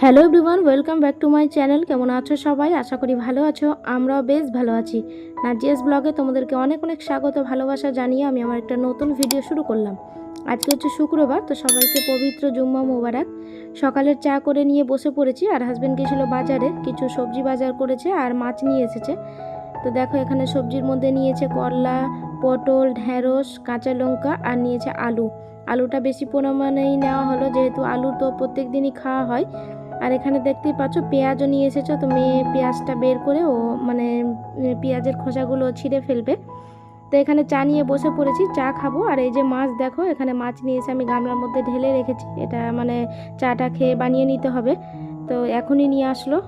Hello everyone, welcome back to my channel. কেমন আছো সবাই? আশা করি ভালো আছো, আমরাও বেশ ভালো আছি। নাজিয়াস ব্লগে তোমাদেরকে অনেক অনেক স্বাগত, ভালোবাসা জানিয়ে আমি আমার একটা নতুন ভিডিও শুরু করলাম। আজকে হচ্ছে শুক্রবার, তো সবাইকে পবিত্র জুম্মা মোবারক। সকালের চা করে নিয়ে বসে পড়েছি, আর হাজব্যান্ড গেছিল বাজারে, কিছু সবজি বাজার করেছে আর মাছ নিয়ে এসেছে। তো দেখো, এখানে সবজির মধ্যে নিয়েছে করলা, পটল ঢ্যাঁড়স কাঁচা লঙ্কা আর নিয়েছে আলু। আলুটা বেশি পরিমাণেই নেওয়া হলো, যেহেতু আলু তো প্রত্যেক দিনই খাওয়া হয়। আর এখানে দেখতেই পাচ্ছ পেঁয়াজও নিয়ে এসেছ। তো মেয়ে পেঁয়াজটা বের করে ও মানে পেঁয়াজের খোসাগুলো ছিঁড়ে ফেলবে। তো এখানে চা নিয়ে বসে পড়েছি, চা খাব। আর এই যে মাছ দেখো, এখানে মাছ নিয়ে এসে আমি গামলার মধ্যে ঢেলে রেখেছি। এটা মানে চাটা খেয়ে বানিয়ে নিতে হবে। তো এখনই নিয়ে আসলো।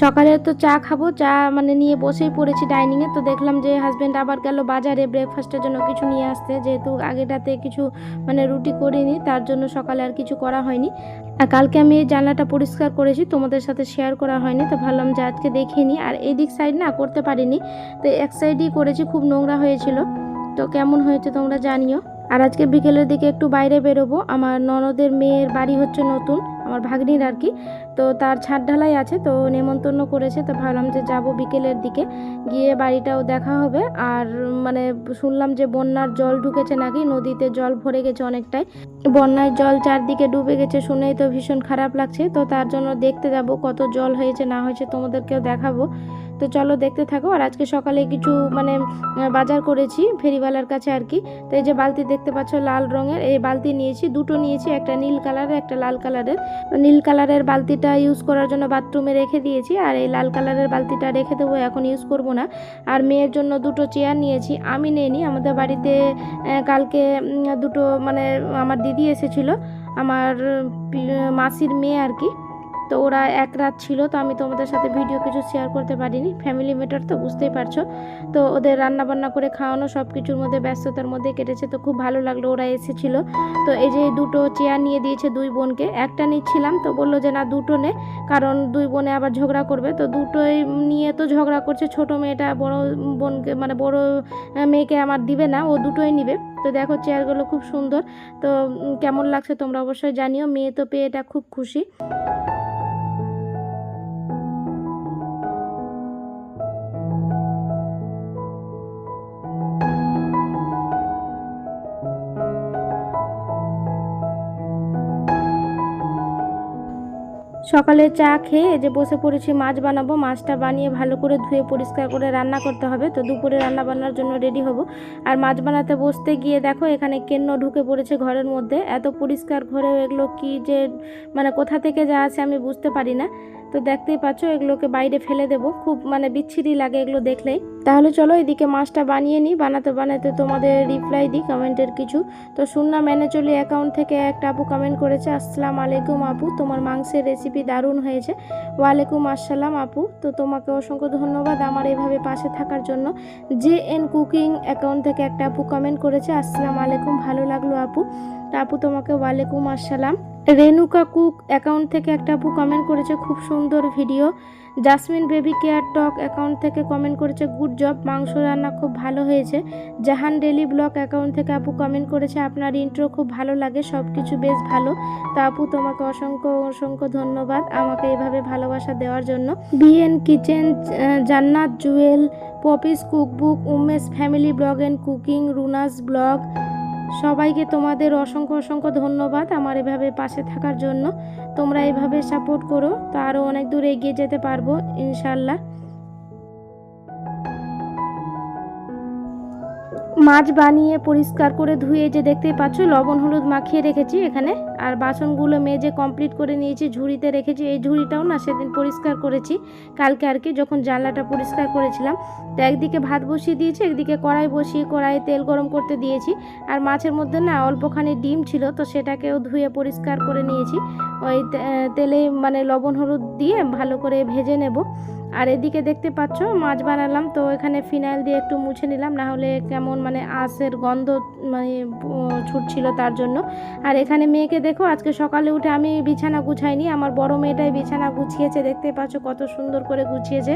সকালে তো চা খাব, চা মানে নিয়ে বসেই পড়েছি ডাইনিংয়ে তো দেখলাম যে হাজব্যান্ড আবার গেল বাজারে ব্রেকফাস্টের জন্য কিছু নিয়ে আসতে যেহেতু আগেটাতে কিছু মানে রুটি করিনি, তার জন্য সকালে আর কিছু করা হয়নি। আর কালকে আমি এই জানলাটা পরিষ্কার করেছি, তোমাদের সাথে শেয়ার করা হয়নি। তো ভাবলাম যে আজকে দেখে নিই। আর এই দিক সাইড না করতে পারিনি। তো এক সাইডই করেছি, খুব নোংরা হয়েছিল। তো কেমন হয়েছে তোমরা জানিও। আর আজকে বিকেলের দিকে একটু বাইরে বেরোবো। আমার ননদের মেয়ের বাড়ি হচ্ছে নতুন, আমার ভাগ্নির আর কি। তো তার ছাদ ঢালাই আছে, তো নেমন্তন্ন করেছে। তো ভাবলাম যে যাব বিকেলের দিকে। গিয়ে বাড়িটাও দেখা হবে। আর মানে শুনলাম যে বন্যার জল ঢুকেছে নাকি, নদীতে জল ভরে গেছে অনেকটাই। বন্যার জল চারদিকে ডুবে গেছে শুনেই তো ভীষণ খারাপ লাগছে। তো তার জন্য দেখতে যাব কত জল হয়েছে, না হয়েছে তোমাদেরকেও দেখাবো। তো চলো দেখতে থাকো। আর আজকে সকালে কিছু মানে বাজার করেছি ফেরিওয়ালার কাছে আর কি। তো এই যে বালতি দেখতে পাচ্ছ লাল রঙের। এই বালতি নিয়েছি, দুটো নিয়েছি, একটা নীল কালারের, একটা লাল কালারের। নীল কালারের বালতিটা ইউজ করার জন্য বাথরুমে রেখে দিয়েছি, আর এই লাল কালারের বালতিটা রেখে দেবো এখন ইউজ করব না। আর মেয়ের জন্য দুটো চেয়ার নিয়েছি, আমি নেইনি, আমাদের বাড়িতে কালকে দুটো মানে আমার দিদি এসেছিল, আমার মাসির মেয়ে আর কি। তো ওরা এক রাত ছিল, তো আমি তোমাদের সাথে ভিডিও কিছু শেয়ার করতে পারিনি। ফ্যামিলি ম্যাটার তো বুঝতেই পারছ। তো ওদের রান্না বান্না করে খাওয়ানো সব কিছুর মধ্যে ব্যস্ততার মধ্যে কেটেছে, তো খুব ভালো লাগল ওরা এসেছিল। তো এই যে দুটো চেয়ার নিয়ে দিয়েছে দুই বোনকে, একটা নিচ্ছিলাম, তো বলল যে, না, দুটো নে। কারণ দুই বোনে আবার ঝগড়া করবে, তো দুটোই নিয়ে তো ঝগড়া করছে, ছোট মেয়েটা বড় বোনকে মানে বড় মেয়েকে আমার দিবে না, ও দুটোই নিবে। তো দেখো চেয়ারগুলো খুব সুন্দর, তো কেমন লাগছে তোমরা অবশ্যই জানিও, মেয়ে তো পেয়ে এটা খুব খুশি। সকালে চা খেয়ে যে বসে পড়েছি, মাছ বানাবো, মাছটা বানিয়ে ভালো করে ধুয়ে পরিষ্কার করে রান্না করতে হবে। তো দুপুরে রান্না বান্নার জন্য রেডি হব। আর মাছ বানাতে বসতে গিয়ে দেখো, এখানে কেন্ন ঢুকে পড়েছে ঘরের মধ্যে। এত পরিষ্কার ঘরেও এগুলো কি যে মানে কোথা থেকে যা আছে আমি বুঝতে পারি না। তো দেখতেই পাচ্ছ, এগুলোকে বাইরে ফেলে দেবো। খুব মানে বিচ্ছিরি লাগে এগুলো দেখলেই। তাহলে চলো এদিকে মাছটা বানিয়ে নিই। বানাতে বানাতে তোমাদের রিপ্লাই দিই কমেন্টের কিছু। তো শুননা মেনে চলি অ্যাকাউন্ট থেকে একটা আপু কমেন্ট করেছে, আসসালাম আলাইকুম আপু, তোমার মাংসের রেসিপি দারুণ হয়েছে। ওয়ালাইকুম আসসালাম আপু। তো তোমাকে অসংখ্য ধন্যবাদ আমার এইভাবে পাশে থাকার জন্য। জে এন কুকিং অ্যাকাউন্ট থেকে একটা আপু কমেন্ট করেছে, আসসালাম আলাইকুম, ভালো লাগল আপু। তা আপু তোমাকে, ওয়ালাইকুম আসসালাম। রেনুকা কুক অ্যাকাউন্ট থেকে একটা আপু কমেন্ট করেছে, খুব সুন্দর video Jasmine baby care talk account থেকে কমেন্ট করেছে গুড জব মাংস রান্না খুব ভালো হয়েছে। জাহান ডেলি ব্লগ অ্যাকাউন্ট থেকে আপু কমেন্ট করেছে, আপনার ইন্ট্রো খুব ভালো লাগে সব কিছু বেশ ভালো। তা আপু, তোমাকে অসংখ্য অসংখ্য ধন্যবাদ আমাকে এভাবে ভালোবাসা দেওয়ার জন্য। BN kitchen Jannat Jewel Poppy's cookbook Umesh family blog and cooking Runa's blog সবাইকে তোমাদের অসংখ্য অসংখ্য ধন্যবাদ আমার এভাবে পাশে থাকার জন্য। তোমরা এভাবে সাপোর্ট করো, তো আরও অনেক দূর এগিয়ে যেতে পারব ইনশাল্লাহ মাছ বানিয়ে পরিষ্কার করে ধুয়ে যে দেখতেই পাচ্ছ, লবণ হলুদ মাখিয়ে রেখেছি এখানে। আর বাসনগুলো মেজে কমপ্লিট করে নিয়েছি, ঝুড়িতে রেখেছি। এই ঝুড়িটাও না সেদিন পরিষ্কার করেছি। কালকে আর কি যখন জানলাটা পরিষ্কার করেছিলাম, তো একদিকে ভাত বসিয়ে দিয়েছি, একদিকে কড়াই বসিয়ে কড়াই তেল গরম করতে দিয়েছি। আর মাছের মধ্যে না অল্পখানি ডিম ছিল, তো সেটাকেও ধুয়ে পরিষ্কার করে নিয়েছি। ওই তেলে মানে লবণ হলুদ দিয়ে ভালো করে ভেজে নেব। আর এদিকে দেখতে পাচ্ছ, মাছ বানালাম, তো এখানে ফিনাইল দিয়ে একটু মুছে নিলাম, না হলে কেমন মানে আঁশের গন্ধ মানে ছুটছিল তার জন্য। আর এখানে মেয়েকে দেখো, আজকে সকালে উঠে আমি বিছানা গুছাইনি, আমার বড় মেয়েটাই বিছানা গুছিয়েছে, দেখতে পাচ্ছ কত সুন্দর করে গুছিয়েছে।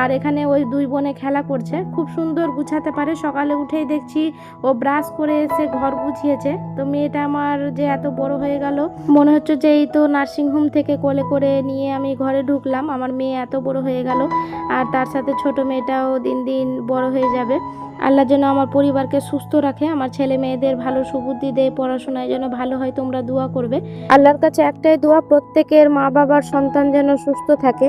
আর এখানে ওই দুই বোনে খেলা করছে, খুব সুন্দর গুছাতে পারে, সকালে উঠেই দেখছি ও ব্রাশ করে এসে ঘর গুছিয়েছে। তো মেয়েটা আমার যে এত বড় হয়ে গেল, মনে হচ্ছে যে এই তো নার্সিংহোম থেকে কোলে করে নিয়ে আমি ঘরে ঢুকলাম, আমার মেয়ে এত বড় হয়ে গেল। আর তার সাথে ছোট মেয়েটাও দিন দিন বড় হয়ে যাবে। আল্লাহ যেন আমার পরিবারকে সুস্থ রাখে, আমার ছেলে মেয়েদের ভালো সুবুদ্ধি দেয়, পড়াশোনায় যেন ভালো হয়, তোমরা দোয়া করবে। আল্লাহর কাছে একটাই দোয়া, প্রত্যেকের মা বাবার সন্তান যেন সুস্থ থাকে।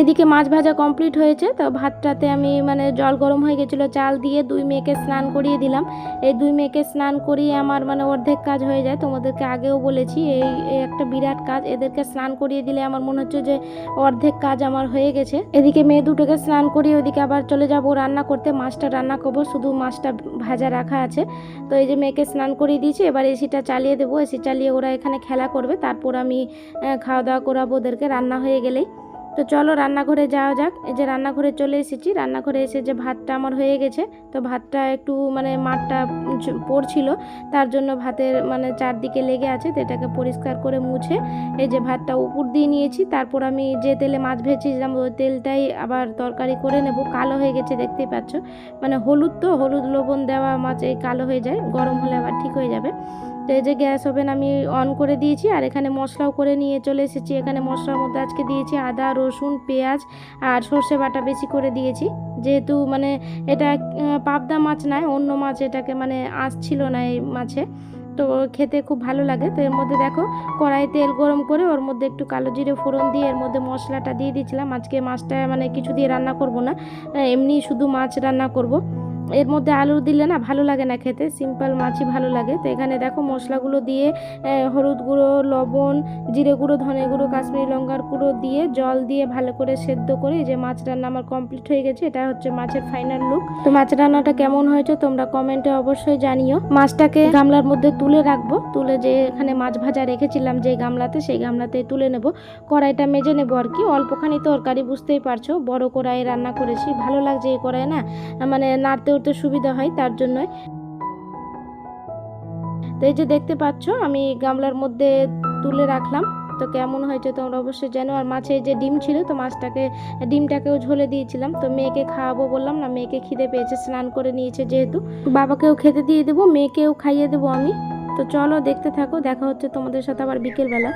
এদিকে মাছ ভাজা কমপ্লিট হয়েছে, তো ভাতটাতে আমি মানে জল গরম হয়ে গেছিল, চাল দিয়ে দুই মেয়েকে স্নান করিয়ে দিলাম। এই দুই মেয়েকে স্নান করিয়ে আমার মানে অর্ধেক কাজ হয়ে যায়, তোমাদেরকে আগেও বলেছি, এই একটা বিরাট কাজ, এদেরকে স্নান করিয়ে দিলে আমার মনে হচ্ছে যে অর্ধেক কাজ আমার হয়ে গেছে। এদিকে মেয়ে দুটোকে স্নান করিয়ে ওদিকে আবার চলে যাব রান্না করতে, মাছটা রান্না করব, শুধু মাছটা ভাজা রাখা আছে। তো এই যে মেয়েকে স্নান করিয়ে দিয়েছি, এবার এসিটা চালিয়ে দেবো, এসি চালিয়ে ওরা এখানে খেলা করবে, তারপর আমি খাওয়া দাওয়া করাবো ওদেরকে, রান্না হয়ে গেলেই। তো চলো রান্নাঘরে যাওয়া যাক। এই যে রান্নাঘরে চলে এসেছি। রান্নাঘরে এসে যে ভাতটা আমার হয়ে গেছে, তো ভাতটা একটু মানে মাঠটা পড়ছিল। তার জন্য ভাতের মানে চারদিকে লেগে আছে, তো এটাকে পরিষ্কার করে মুছে এই যে ভাতটা উপর দিয়ে নিয়েছি। তারপর আমি যে তেলে মাছ ভেজেছিলাম, ওই তেলটাই আবার তরকারি করে নেব। কালো হয়ে গেছে, দেখতেই পাচ্ছ। মানে হলুদ তো, হলুদ লবণ দেওয়া মাছ এই কালো হয়ে যায়। গরম হলে আবার ঠিক হয়ে যাবে। তো এই যে গ্যাস ওভেন আমি অন করে দিয়েছি আর এখানে মশলাও করে নিয়ে চলে এসেছি। এখানে মশলার মধ্যে আজকে দিয়েছি আদা, রসুন, পেঁয়াজ আর সর্ষে বাটা বেশি করে দিয়েছি। যেহেতু মানে এটা পাবদা মাছ নয়, অন্য মাছ এটাকে মানে আঁশ ছিল না এই মাছে। তো খেতে খুব ভালো লাগে। তো এর মধ্যে দেখো কড়াই তেল গরম করে ওর মধ্যে একটু কালো জিরে ফোড়ন দিয়ে এর মধ্যে মশলাটা দিয়ে দিয়েছিলাম। আজকে মাছটা মানে কিছু দিয়ে রান্না করব না। এমনি শুধু মাছ রান্না করব। এর মধ্যে আলু দিলে না ভালো লাগে না খেতে, সিম্পল মাছই ভালো লাগে। তো এখানে দেখো মশলাগুলো দিয়ে হলুদ গুঁড়ো, লবণ, জিরে গুঁড়ো, ধনে গুঁড়ো, কাশ্মীরি লঙ্কার গুঁড়ো দিয়ে জল দিয়ে ভালো করে সেদ্ধ করে যে মাছ রান্না আমার কমপ্লিট হয়ে গেছে, এটা হচ্ছে মাছের ফাইনাল লুক তো মাছ রান্নাটা কেমন হয়েছে তোমরা কমেন্টে অবশ্যই জানিও। মাছটাকে গামলার মধ্যে তুলে রাখব, তুলে যে এখানে মাছ ভাজা রেখেছিলাম যে গামলাতে, সেই গামলাতে তুলে নেব। কড়াইটা মেজে নেব আর কি, অল্পখানি তরকারি, বুঝতেই পারছ, বড় কড়াই রান্না করেছি, ভালো লাগছে এই কড়াই না মানে নাড়তে উঠতে সুবিধা হয় তার জন্যই। তো এই যে দেখতে পাচ্ছ, আমি গামলার মধ্যে তুলে রাখলাম। তো কেমন হয়েছে তোমরা অবশ্যই জানো। আর মাছে যে ডিম ছিল, তো মাছটাকে, ডিমটাকেও ঝোলে দিয়েছিলাম। তো মেয়েকে খাওয়াবো বললাম না, মেয়েকে খিদে পেয়েছে, স্নান করে নিয়েছে যেহেতু। বাবাকেও খেতে দিয়ে দেবো, মেয়েকেও খাইয়ে দেবো আমি। তো চলো দেখতে থাকো, দেখা হচ্ছে তোমাদের সাথে আবার বিকেলবেলা।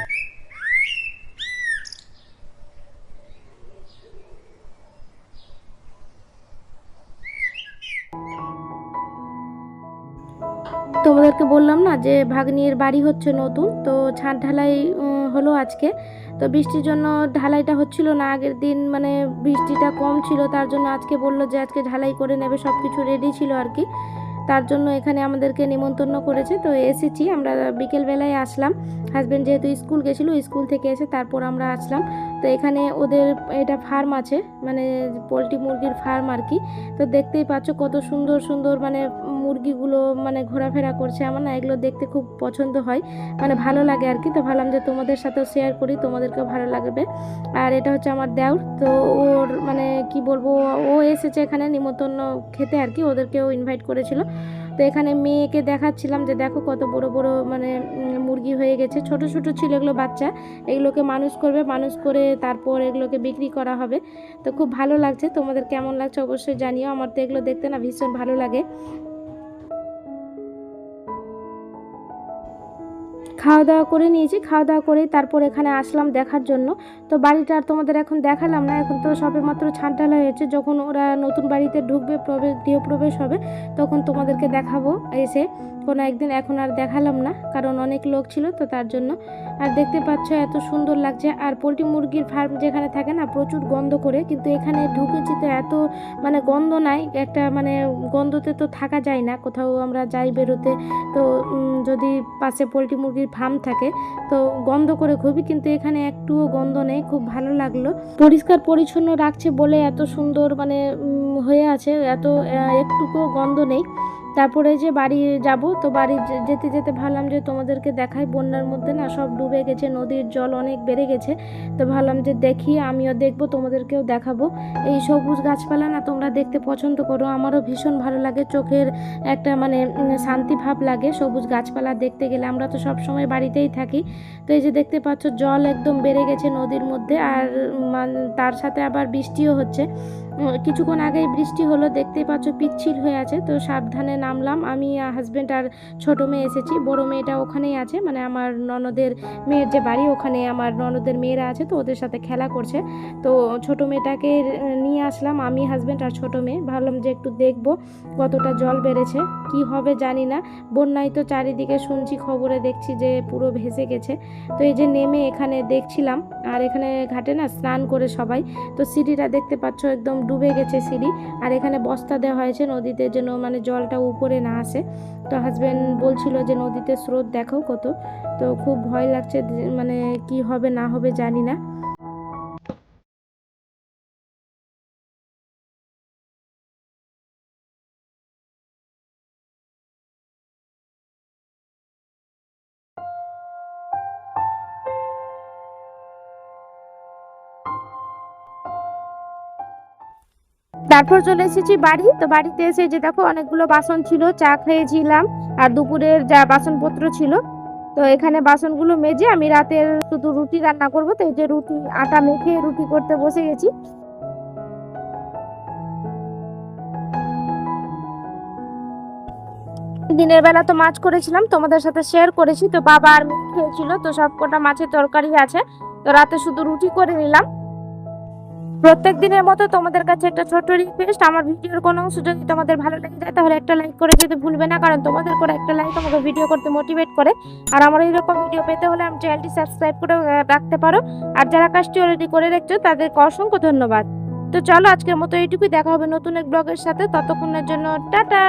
তোমাদেরকে বললাম না যে ভাগ্নির বাড়ি হচ্ছে নতুন, তো ছাদ ঢালাই হলো আজকে। তো বৃষ্টির জন্য ঢালাইটা হচ্ছিল না, আগের দিন মানে বৃষ্টিটা কম ছিল, তার জন্য আজকে বলল যে আজকে ঢালাই করে নেবে সব কিছু রেডি ছিল আর কি। তার জন্য এখানে আমাদেরকে নিমন্ত্রণ করেছে, তো এসেছি, আমরা বিকেলবেলায় আসলাম। হাজব্যান্ড যেহেতু স্কুল গেছিল স্কুল থেকে এসে তারপর আমরা আসলাম। তো এখানে ওদের এটা ফার্ম আছে মানে পোলট্রি মুরগির ফার্ম আর কি। তো দেখতেই পাচ্ছ কত সুন্দর সুন্দর মানে মুরগিগুলো মানে ঘোরাফেরা করছে, আমার না এগুলো দেখতে খুব পছন্দ হয়। মানে ভালো লাগে আর কি তো ভাবলাম যে তোমাদের সাথেও শেয়ার করি, তোমাদেরকেও ভালো লাগবে। আর এটা হচ্ছে আমার দেওর, তো ওর মানে কি বলব, ও এসেছে এখানে নিমন্ত্রণ খেতে আর কি ওদেরকেও ইনভাইট করেছিল। তো এখানে মেয়েকে দেখাচ্ছিলাম যে দেখো কত বড় বড় মানে মুরগি হয়ে গেছে, ছোট ছোট ছিল এগুলো বাচ্চা, এগুলোকে মানুষ করবে, মানুষ করে তারপর এগুলোকে বিক্রি করা হবে। তো খুব ভালো লাগছে, তোমাদের কেমন লাগছে অবশ্যই জানিও, আমার তো এগুলো দেখতে না ভীষণ ভালো লাগে। খাওয়া দাওয়া করে নিয়েছি খাওয়া দাওয়া করে তারপর এখানে আসলাম দেখার জন্য। তো বাড়িটা আর তোমাদের এখন দেখালাম না, এখন তো সবে মাত্র ছাদ ঢালা হয়েছে। যখন ওরা নতুন বাড়িতে ঢুকবে প্রবেশ গৃহপ্রবেশ হবে, তখন তোমাদেরকে দেখাবো এসে। কোনো একদিন এখন আর দেখালাম না, কারণ অনেক লোক ছিল তো তার জন্য। আর দেখতে পাচ্ছ এত সুন্দর লাগছে, আর পোলট্রি মুরগির ফার্ম যেখানে থাকে না, প্রচুর গন্ধ করে, কিন্তু এখানে ঢুকেছি তো এত মানে গন্ধ নাই, একটা মানে গন্ধতে তো থাকা যায় না, কোথাও আমরা যাই বেরোতে। তো যদি পাশে পোলট্রি মুরগির ফার্ম থাকে, তো গন্ধ করে খুবই, কিন্তু এখানে একটুও গন্ধ নেই, খুব ভালো লাগল। পরিষ্কার পরিচ্ছন্ন রাখছে বলে এত সুন্দর মানে হয়ে আছে, এত একটুকুও গন্ধ নেই। তারপরে যে বাড়ি যাব, তো বাড়ি যেতে যেতে ভাবলাম যে তোমাদেরকে দেখাই, বন্যার মধ্যে না সব ডুবে গেছে, নদীর জল অনেক বেড়ে গেছে। তো ভাবলাম যে দেখি, আমিও দেখব, তোমাদেরকেও দেখাবো। এই সবুজ গাছপালা না তোমরা দেখতে পছন্দ করো, আমারও ভীষণ ভালো লাগে, চোখের একটা মানে শান্তি ভাব লাগে সবুজ গাছপালা দেখতে গেলে। আমরা তো সব সময় বাড়িতেই থাকি। তো এই যে দেখতে পাচ্ছ, জল একদম বেড়ে গেছে নদীর মধ্যে, আর তার সাথে আবার বৃষ্টিও হচ্ছে। কিছুক্ষণ আগেই বৃষ্টি হলো, দেখতেই পাচ্ছ পিচ্ছিল হয়ে আছে। তো সাবধানে নামলাম। আমি হাজব্যান্ড আর ছোট মেয়ে এসেছি। বড় মেয়েটা ওখানেই আছে। মানে আমার ননদের মেয়ের যে বাড়ি, ওখানে আমার ননদের মেয়েরা আছে, তো ওদের সাথে খেলা করছে। তো ছোট মেয়েটাকে নিয়ে আসলাম আমি হাজব্যান্ড আর ছোট মেয়ে। ভাবলাম যে একটু দেখব কতটা জল বেড়েছে, কি হবে জানি না। বন্যায় তো চারিদিকে শুনছি, খবরে দেখছি যে পুরো ভেসে গেছে। তো এই যে নেমে এখানে দেখছিলাম। আর এখানে ঘাটে না স্নান করে সবাই। তো সিঁড়িটা দেখতে পাচ্ছ একদম ডুবে গেছে সিঁড়ি। আর এখানে বস্তা দেওয়া হয়েছে নদীতে যেন মানে জলটা উপরে না আসে। তো হাজব্যান্ড বলছিল যে নদীতে স্রোত দেখো কত। তো খুব ভয় লাগছে মানে কি হবে না হবে জানি না। তারপর চলে এসেছি বাড়ি। তো বাড়িতে এসে যে দেখো অনেকগুলো বাসন ছিল, চা খেয়েছিলাম আর দুপুরের যা বাসনপত্র ছিল। তো এখানে বাসনগুলো মেজে আমি রাতের শুধু রুটি রান্না করব। তো এই যে রুটি, আটা মেখে রুটি করতে বসে গেছি। দিনের বেলা তো মাছ করেছিলাম, তোমাদের সাথে শেয়ার করেছি। তো বাবা আর খেয়েছিল, তো সব কটা মাছের তরকারি আছে। তো রাতে শুধু রুটি করে নিলাম। প্রত্যেক দিনের মতো তোমাদের কাছে একটা ছোট্ট রিকোয়েস্ট আমার ভিডিওর কোনো অংশ যদি তোমাদের ভালো লেগে যায়, তাহলে একটা লাইক করে যেতে ভুলবে না, কারণ তোমাদের করে একটা লাইক আমাকে ভিডিও করতে মোটিভেট করে। আর আমার এইরকম ভিডিও পেতে হলে আমি চ্যানেলটি সাবস্ক্রাইব করে রাখতে পারো। আর যারা কাজটি অলরেডি করে রেখেছো তাদেরকে অসংখ্য ধন্যবাদ। তো চলো আজকের মতো এইটুকুই, দেখা হবে নতুন এক ব্লগের সাথে। ততক্ষণের জন্য টাটা!